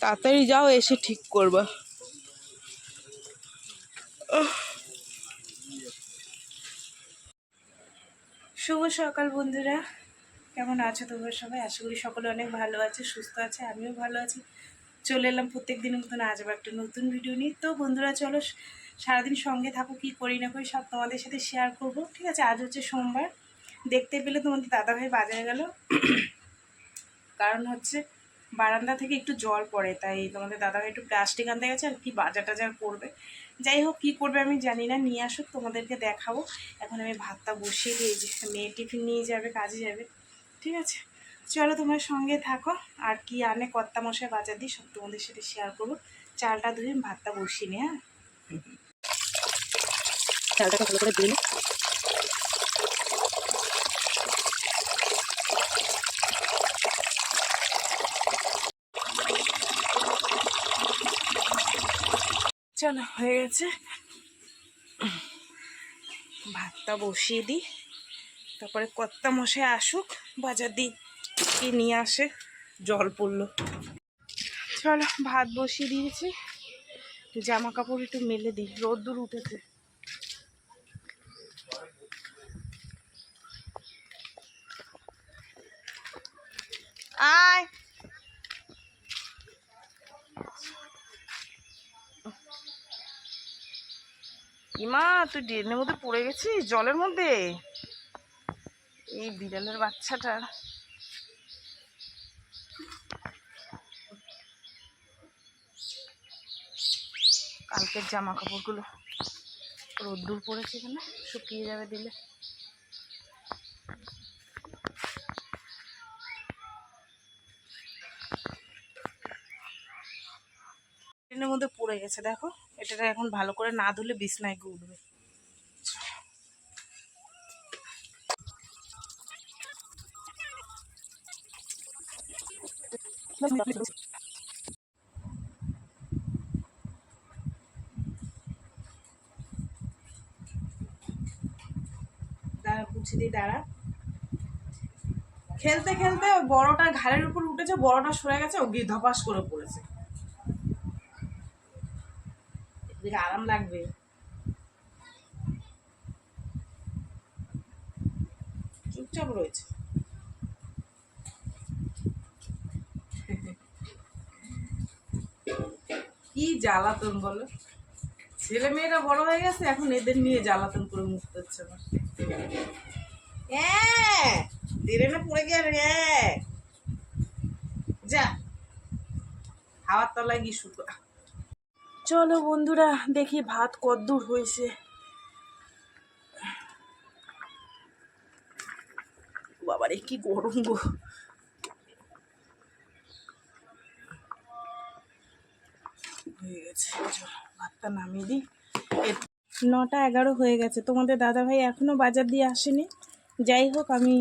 তাড়াতাড়ি যাও এসে ঠিক করবা। শুভ সকাল বন্ধুরা। কেমন আছো তোমরা সবাই? আশা করি সকলে অনেক ভালো আছে সুস্থ আছে আমিও ভালো আছি। চলে এলাম প্রত্যেক দিনের মতন আজ আবার একটা নতুন ভিডিও নিয়ে। তো বন্ধুরা চলো সারাদিন সঙ্গে থাকো, কি করি না করি সব তোমাদের সাথে শেয়ার করব। ঠিক আছে, আজ হচ্ছে সোমবার। দেখতে পেলে তোমাদের দাদাভাই বাজারে গেল। কারণ হচ্ছে বারান্দা থেকে একটু জল পড়ে, তাই তোমাদের দাদাভাই একটু প্লাস্টিক আনতে গেছে আর কি বাজার টাজার করবে। যাই হোক, কী করবে আমি জানি না, নিয়ে আসুক, তোমাদেরকে দেখাবো। এখন আমি ভাতটা বসিয়ে দিয়েছি। মেয়ে টিফিন নিয়ে যাবে, কাজে যাবে। ঠিক আছে? চলো তোমার সঙ্গে থাকো, আর কি আনে কর্তা মশাই বাজার দিই সব তোমাদের সাথে শেয়ার করব। চালটা ধুয়ে ভাতটা বসিয়ে নি হ্যাঁ? চালটাকে ভালো করে দিন চলো, হয়ে গেছে। ভাতটা বসিয়ে দিই। তারপরে কর্তা মশাই আসুক, বাজার দিই কি নিয়ে আসে, জল পড়ল। চলো, ভাত বসিয়ে দিয়েছি। জামা কাপড় একটু মেলে দিই, রোদ্দুর উঠেছে। ইমা, তুই ড্রেনের মধ্যে পড়ে গেছিস? জলের মধ্যে? এই বিড়ালের বাচ্চাটা। কালকের জামা কাপড়গুলো রোদ্দুর পড়েছে এখানে শুকিয়ে যাবে দিলে। ট্রেনের মধ্যে পড়ে গেছে, দেখো। এটা এখন ভালো করে না ধুলে বিছনায় উঠবে। দাঁড়া খেলতে খেলতে ওই বড়টার ঘাড়ের উপর উঠেছে, বড়টা সরে গেছে, ও গিয়ে ধপাস করে পড়েছে। এদিকে আরাম লাগবে। চুপচাপ রয়েছে। কি জ্বালাতন বলো? ছেলে মেয়েরা বড় হয়ে গেছে, এখন এদের নিয়ে জ্বালাতন করে মুক্ত হচ্ছে না হ্যাঁ ট্রেনে পড়ে গেল। হ্যাঁ যা, হাওয়ার তলায় গিয়ে শুকো। চলো বন্ধুরা, দেখি ভাত কদ্দূর হয়েছে। বাবারে, কি গরম গো। হয়ে গেছে ভাতটা নামিয়ে দিই। নটা এগারো হয়ে গেছে। তোমাদের দাদা ভাই এখনও বাজার দিয়ে আসেনি। যাই হোক, আমি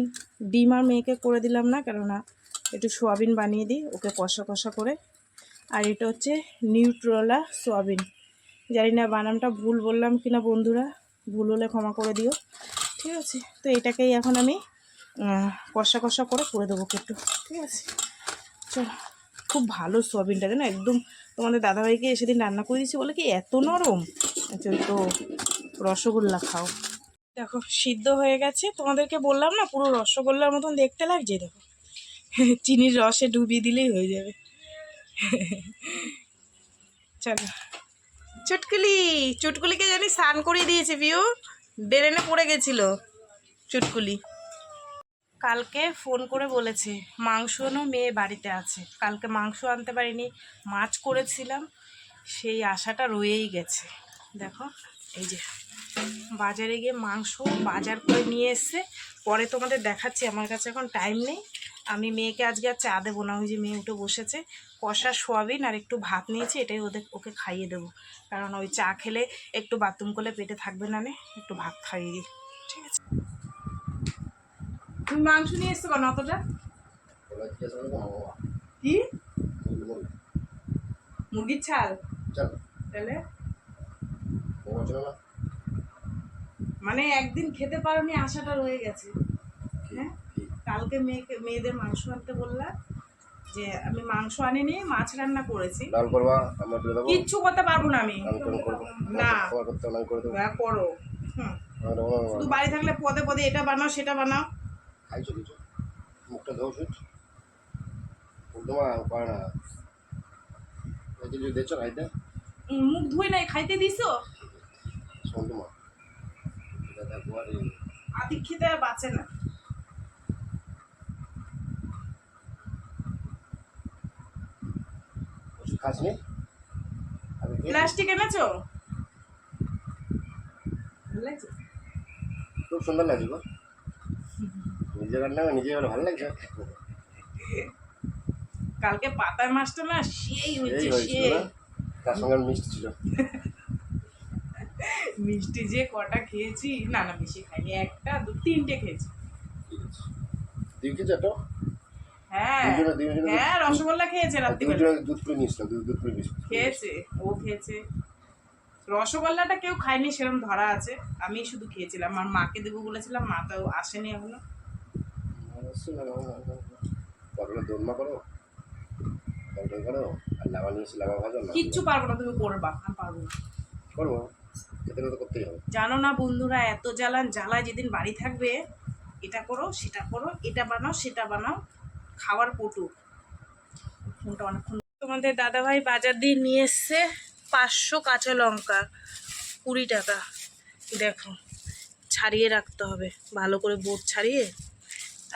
ডিম আর মেয়েকে করে দিলাম না, কেননা একটু সোয়াবিন বানিয়ে দিই, ওকে কষা কষা করে আর এটা হচ্ছে নিউট্রোলা সোয়াবিন। জানি না বানামটা ভুল বললাম কিনা বন্ধুরা, ভুল হলে ক্ষমা করে দিও। ঠিক আছে? তো এটাকেই এখন আমি কষা কষা করে করে দেবো একটু। ঠিক আছে? চলো, খুব ভালো সোয়াবিনটা যেন একদম তোমাদের দাদাভাইকে সেদিন রান্না করে দিয়েছি বলে কি এত নরম? আচ্ছা তো রসগোল্লা খাও। দেখো, সিদ্ধ হয়ে গেছে। তোমাদেরকে বললাম না, পুরো রসগোল্লার মতন দেখতে লাগছে, দেখো। চিনির রসে ডুবিয়ে দিলেই হয়ে যাবে। চলো। চুটকুলি, চুটকুলিকে জানি স্নান করিয়ে দিয়েছি, ভিউ। ড্রেনে পড়ে গেছিল চুটকুলি। কালকে ফোন করে বলেছে, মাংস আনো, মেয়ে বাড়িতে আছে। কালকে মাংস আনতে পারিনি, মাছ করেছিলাম, সেই আশাটা রয়েই গেছে। দেখো, এই যে, বাজারে গিয়ে মাংস বাজার করে নিয়ে এসছে। পরে তোমাদের দেখাচ্ছি, আমার কাছে এখন টাইম নেই। আমি মেয়েকে আজকে আর চা দেবো না ওই যে মেয়ে উঠে বসেছে। কষা সোয়াবিন আর একটু ভাত নিয়েছি এটাই ওদের ওকে খাইয়ে দেবো। কারণ ওই চা খেলে একটু বাথরুম করলে পেটে থাকবে না একটু ভাত খাইয়ে দিই। ঠিক আছে? তুমি মাংস নিয়ে এসছো কেন অতটা? কি? মুরগির ছাল? তাহলে? মানে একদিন খেতে পারোনি আশাটা রয়ে গেছে। কালকে মেয়েকে মেয়েদের মাংস আনতে বললাম যে আমি মাংস আনিনি মাছ রান্না করেছি। ডাল করবা আমরা করে দেবো। কিচ্ছু করতে পারব না আমি। না। না, করে দেবো। হ্যাঁ, করো। হুম। আমি শুধু বাড়ি থাকলে পদে পদে এটা বানাও সেটা বানাও। খাইছো কিছু? মুখটা ধোও সুচ তোমার পারে না যদি দেখছ খাইতে? মুখ ধুই নাই খাইতে দিছো? শোন তোমার আর। বাঁচে না। খাসনি প্লাস্টিক এনেছো? খুব সুন্দর লাগছে গো। নিজে রান্না নিজে করে ভালো লাগছে। কালকে পাতার মাছটা না সেই হচ্ছে সেই তার সঙ্গে মিষ্টি ছিল। মিষ্টি যে কটা খেয়েছি না না বেশি খাইনি একটা দু তিনটে খেয়েছি। আছে। একটা হ্যাঁ দুজনে- দুজনে- হ্যাঁ রসগোল্লা খেয়েছে রাত্রিবেলা। দুধ করে নিয়েছিলাম দুধ দুধ করে বিস্কুট খেয়েছে ও খেয়েছে। রসগোল্লাটা কেউ খায়নি সেরকম ধরা আছে। আমি শুধু খেয়েছিলাম আর মাকে দেবো বলেছিলাম মা তো আসেনি এখনও। পটলে দোলমা করো করো আর লাভা নিয়েছি লাভা ভাজো কিচ্ছু পারব না তুমি করবা আমি পারব না। করব জানো না বন্ধুরা এত জ্বালান জ্বালায় যেদিন বাড়ি থাকবে এটা করো সেটা করো এটা বানাও সেটা বানাও। খাওয়ার পটু। ফোনটা অনেকক্ষণ তোমাদের দাদাভাই বাজার দিয়ে নিয়ে এসছে পাঁচশো কাঁচা লঙ্কা, কুড়ি টাকা। দেখো, ছাড়িয়ে রাখতে হবে। ভালো করে বোট ছাড়িয়ে।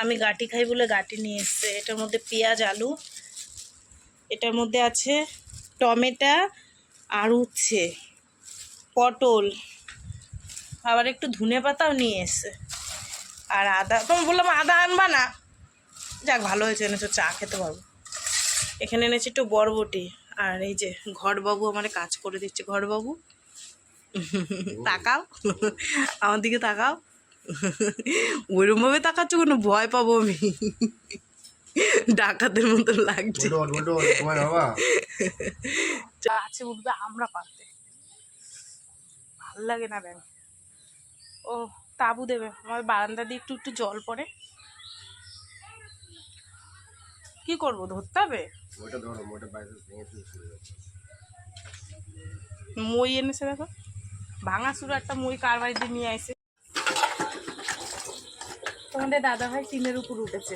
আমি গাটি খাই বলে গাটি নিয়ে এসছে। এটার মধ্যে পেঁয়াজ, আলু। এটার মধ্যে আছে টমেটা আর উচ্ছে, পটল। আবার একটু ধনে পাতাও নিয়ে এসছে। আর আদা, তোমার বললাম আদা আনবা না? যাক ভালো হয়েছে এনেছো চা খেতে পারব। এখানে এনেছি একটু বরবটি আর এই যে ঘরবাবু আমার কাজ করে দিচ্ছে। ঘরবাবু তাকাও আমার দিকে তাকাও। ওইরকমভাবে তাকাচ্ছ কোনো? ভয় পাবো আমি। ডাকাতের মতো লাগছে। যা আছে উঠবে আমরা পারতে। ভালো লাগে না ব্যাং ও তাবু দেবে। আমার বারান্দা দিয়ে একটু একটু জল পড়ে। কি করব ধরতে হবে? ওটা ধরো ওটা বাইরে মই এনেছে দেখো। ভাঙা শুরু একটা মই কার বাড়িতে নিয়ে আসে তোমাদের দাদা ভাই টিনের উপর উঠেছে।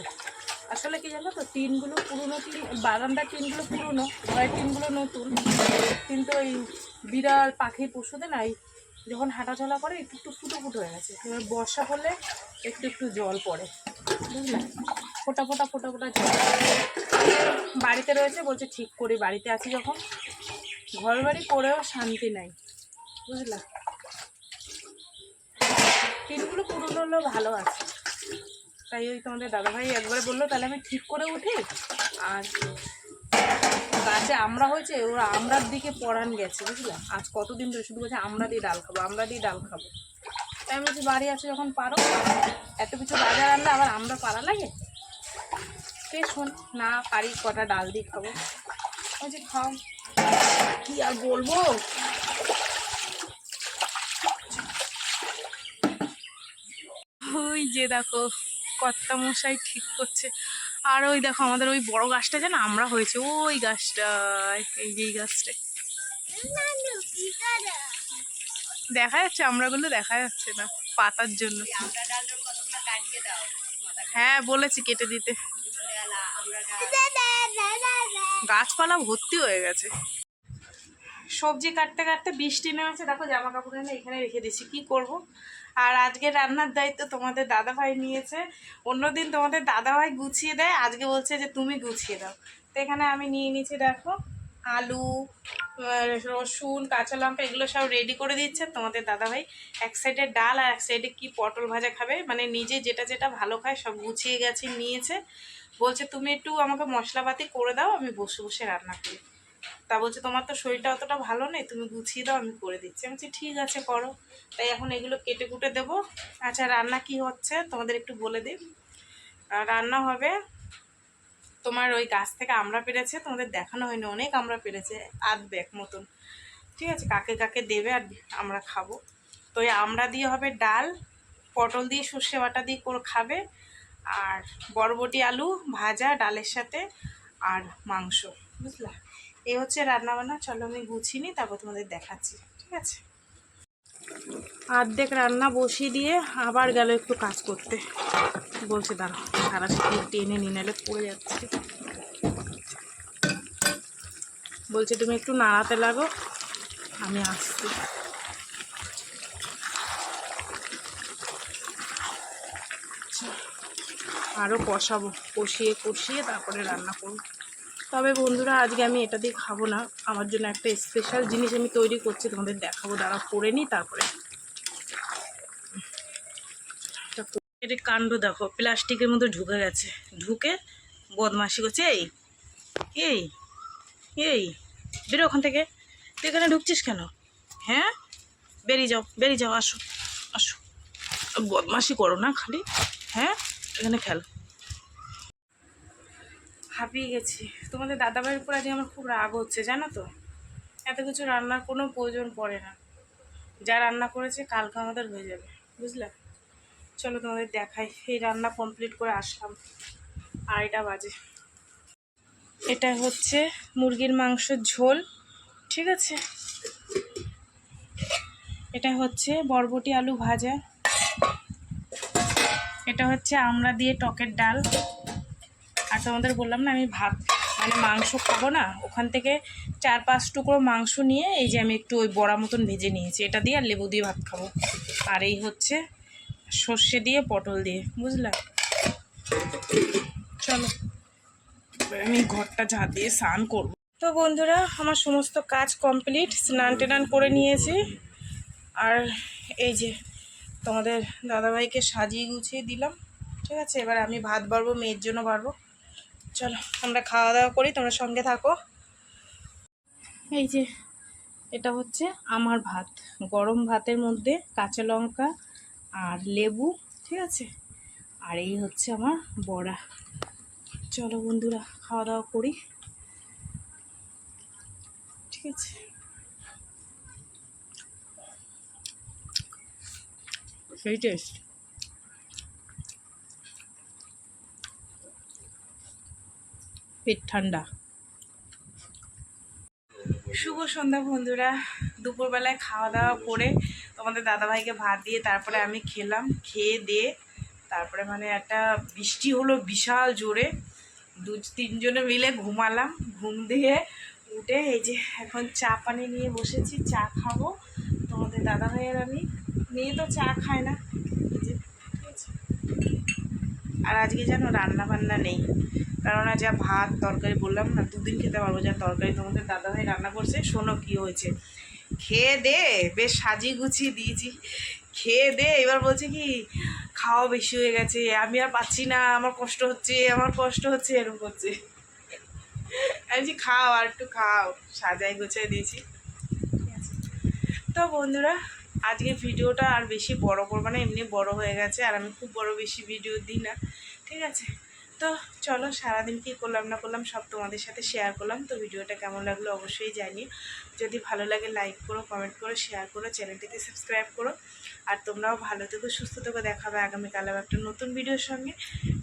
আসলে কি জানো তো টিনগুলো পুরনো টিন বারান্দার টিনগুলো পুরনো ঘরের টিনগুলো নতুন। কিন্তু ওই বিড়াল পাখি পশুদের না এই যখন হাঁটাচলা করে একটু একটু ফুটো ফুটো হয়ে গেছে। এবার বর্ষা পড়লে একটু একটু জল পড়ে। বুঝলে? ফোটা ফোটা ফোটা ফোটা বাড়িতে রয়েছে, বলছে ঠিক করি, বাড়িতে আছি যখন। ঘর বাড়ি করেও শান্তি নাই, বুঝলা? টিনগুলো পুরনো হলেও ভালো আছে। তাই ওই তোমাদের দাদাভাই একবারে বলল, তাহলে আমি ঠিক করে উঠি। আর গাছে আমরা হয়েছে, ওরা আমরার দিকে পড়ান গেছে, বুঝলা? আজ কতদিন ধরে শুধু বলছে, আমরা দিয়ে ডাল খাব, আমরা দিয়ে ডাল খাব। তাই আমি বলছি, বাড়ি আছে যখন পারো এত কিছু বাজার আনলে আবার আমরা পারা লাগে? শোন না পারি কটা ডাল দিয়ে খাব। যে খাও। কি আর বলব? ওই যে দেখো কর্তা মশাই ঠিক করছে। আর ওই দেখো আমাদের ওই বড় গাছটা যেন আমরা হয়েছে ওই গাছটায় এই যে এই গাছটায়। দেখা যাচ্ছে আমরা আমরাগুলো দেখা যাচ্ছে না পাতার জন্য। হ্যাঁ বলেছি কেটে দিতে। গাছপালা ভর্তি হয়ে গেছে। সবজি কাটতে কাটতে বৃষ্টি নেমেছে। দেখো জামা কাপড় এনে এখানে রেখে দিছি কি করব? আর আজকে রান্নার দায়িত্ব তোমাদের দাদাভাই নিয়েছে। অন্যদিন তোমাদের দাদাভাই গুছিয়ে দেয়। আজকে বলছে যে তুমি গুছিয়ে দাও। তো এখানে আমি নিয়ে নিয়েছি, দেখো, আলু রসুন, কাঁচা লঙ্কা, এগুলো সব রেডি করে দিচ্ছে তোমাদের দাদাভাই। এক সাইডে ডাল আর এক সাইডে কি পটল ভাজা খাবে। মানে নিজে যেটা যেটা ভালো খায় সব গুছিয়ে গেছে, নিয়েছে। বলছে, তুমি একটু আমাকে মশলাপাতি করে দাও, আমি বসে বসে রান্না করি। তা বলছে, তোমার তো শরীরটা অতটা ভালো নেই, তুমি গুছিয়ে দাও, আমি করে দিচ্ছি। আমি বলছি, ঠিক আছে, করো। তাই এখন এগুলো কেটে কুটে দেবো। আচ্ছা রান্না কি হচ্ছে তোমাদের একটু বলে দিই। রান্না হবে তোমার ওই গাছ থেকে আমরা পেরেছে, তোমাদের দেখানো হয়নি, অনেক আমরা পেরেছে, আধ ব্যাগ মতন। ঠিক আছে, কাকে কাকে দেবে আর আমরা খাব। তো এই আমরা দিয়ে হবে ডাল, পটল দিয়ে সর্ষে বাটা দিয়ে করে খাবে আর বরবটি আলু ভাজা ডালের সাথে আর মাংস বুঝলা? এই হচ্ছে রান্নাবান্না। চলো আমি গুছিয়ে নিই তারপর তোমাদের দেখাচ্ছি ঠিক আছে? অর্ধেক রান্না বসিয়ে দিয়ে আবার গেল একটু কাজ করতে। বলছে দাঁড়া সারা সাথে টেনে নিয়ে নাহলে পড়ে যাচ্ছে। বলছে তুমি একটু নাড়াতে লাগো আমি আসছি। আচ্ছা, আরও কষাবো। কষিয়ে কষিয়ে তারপরে রান্না করব। তবে বন্ধুরা, আজকে আমি এটা দিয়ে খাব না। আমার জন্য একটা স্পেশাল জিনিস আমি তৈরি করছি, তোমাদের দেখাবো। দাঁড়া করে নিই তারপরে। এটা কাণ্ড দেখো, প্লাস্টিকের মধ্যে ঢুকে গেছে। ঢুকে বদমাসি করছে, এই এই এই, বেরো ওখান থেকে। তুই এখানে ঢুকছিস কেন? হ্যাঁ বেরিয়ে যাও বেরিয়ে যাও, আসো আসো। বদমাসি করো না খালি হ্যাঁ? এখানে খেলো। হাঁপিয়ে গেছি। তোমাদের দাদাভাইয়ের উপর আজকে আমার খুব রাগ হচ্ছে, জানো তো? এত কিছু রান্নার কোনো প্রয়োজন পড়ে না। যা রান্না করেছে কালকে আমাদের হয়ে যাবে, বুঝলে? চলো তোমাদের দেখাই, এই রান্না কমপ্লিট করে আসলাম। আড়াইটা বাজে। এটা হচ্ছে মুরগির মাংসের ঝোল, ঠিক আছে? এটা হচ্ছে বরবটি আলু ভাজা। এটা হচ্ছে আমরা দিয়ে টকের ডাল। আর তোমাদের বললাম না, আমি ভাত মানে মাংস খাব না। ওখান থেকে চার পাঁচ টুকরো মাংস নিয়ে এই যে আমি একটু ওই বড়া মতন ভেজে নিয়েছি। এটা দিয়ে আর লেবু দিয়ে ভাত খাব। আর এই হচ্ছে সর্ষে দিয়ে, পটল দিয়ে, বুঝলা? চলো আমি ঘরটা ঝাঁ দিয়ে স্নান করব। তো বন্ধুরা, আমার সমস্ত কাজ কমপ্লিট। স্নান টেনান করে নিয়েছি। আর এই যে তোমাদের দাদাভাইকে সাজিয়ে গুছিয়ে দিলাম, ঠিক আছে? এবার আমি ভাত বাড়বো, মেয়ের জন্য বাড়বো। চলো, আমরা খাওয়া দাওয়া করি, তোমরা সঙ্গে থাকো। এই যে, এটা হচ্ছে আমার ভাত। গরম ভাতের মধ্যে কাঁচা লঙ্কা আর লেবু, ঠিক আছে? আর এই হচ্ছে আমার বড়া। চলো বন্ধুরা, খাওয়া দাওয়া করি। ঠিক আছে? সেই টেস্ট পেট ঠান্ডা শুভ সন্ধ্যা বন্ধুরা। দুপুরবেলায় খাওয়া দাওয়া করে তোমাদের দাদাভাইকে ভাত দিয়ে তারপরে আমি খেলাম, খেয়ে দিয়ে তারপরে মানে একটা বৃষ্টি হলো বিশাল জোরে। দু তিনজনে মিলে ঘুমালাম, ঘুম দিয়ে উঠে এই যে এখন চা পানি নিয়ে বসেছি, চা খাব। তোমাদের দাদাভাই আর আমি মেয়ে তো চা খায় না। আর আজকে যেন রান্না বান্না নেই। কারণ আজ ভাত, তরকারি বললাম না, দুদিন খেতে পারব যা তরকারি তোমাদের দাদাভাই রান্না করছে। শোনো কি হয়েছে। খেয়ে দে, বেশ সাজিয়ে গুছিয়ে দিয়েছি। খেয়ে দে, এবার বলছে কি, খাওয়া বেশি হয়ে গেছে, আমি আর পাচ্ছি না, আমার কষ্ট হচ্ছে, আমার কষ্ট হচ্ছে, এরকম করছে। আমি খাও, আর একটু খাও। সাজাই গুছিয়ে দিয়েছি। তো বন্ধুরা আজকে ভিডিওটা আর বেশি বড় করব না, এমনি বড় হয়ে গেছে, আর আমি খুব বড় বেশি ভিডিও দিই না, ঠিক আছে? তো চলো সারাদিন কী করলাম না করলাম সব তোমাদের সাথে শেয়ার করলাম, তো ভিডিওটা কেমন লাগল অবশ্যই জানিয়ে যদি ভালো লাগে লাইক করো কমেন্ট করো শেয়ার করো চ্যানেলটিকে সাবস্ক্রাইব করো, আর তোমরাও ভালো থেকো, সুস্থ থেকো দেখাবে আগামীকাল আবার একটা নতুন ভিডিওর সঙ্গে।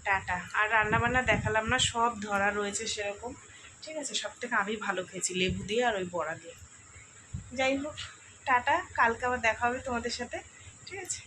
টাটা। আর রান্নাবান্না দেখালাম না, সব ধরা রয়েছে সেরকম, ঠিক আছে? সব থেকে আমি ভালো খেয়েছি, লেবু দিয়ে আর ওই বড়া দিয়ে। যাই হোক। টাটা কালকে আবার দেখা হবে তোমাদের সাথে। ঠিক আছে?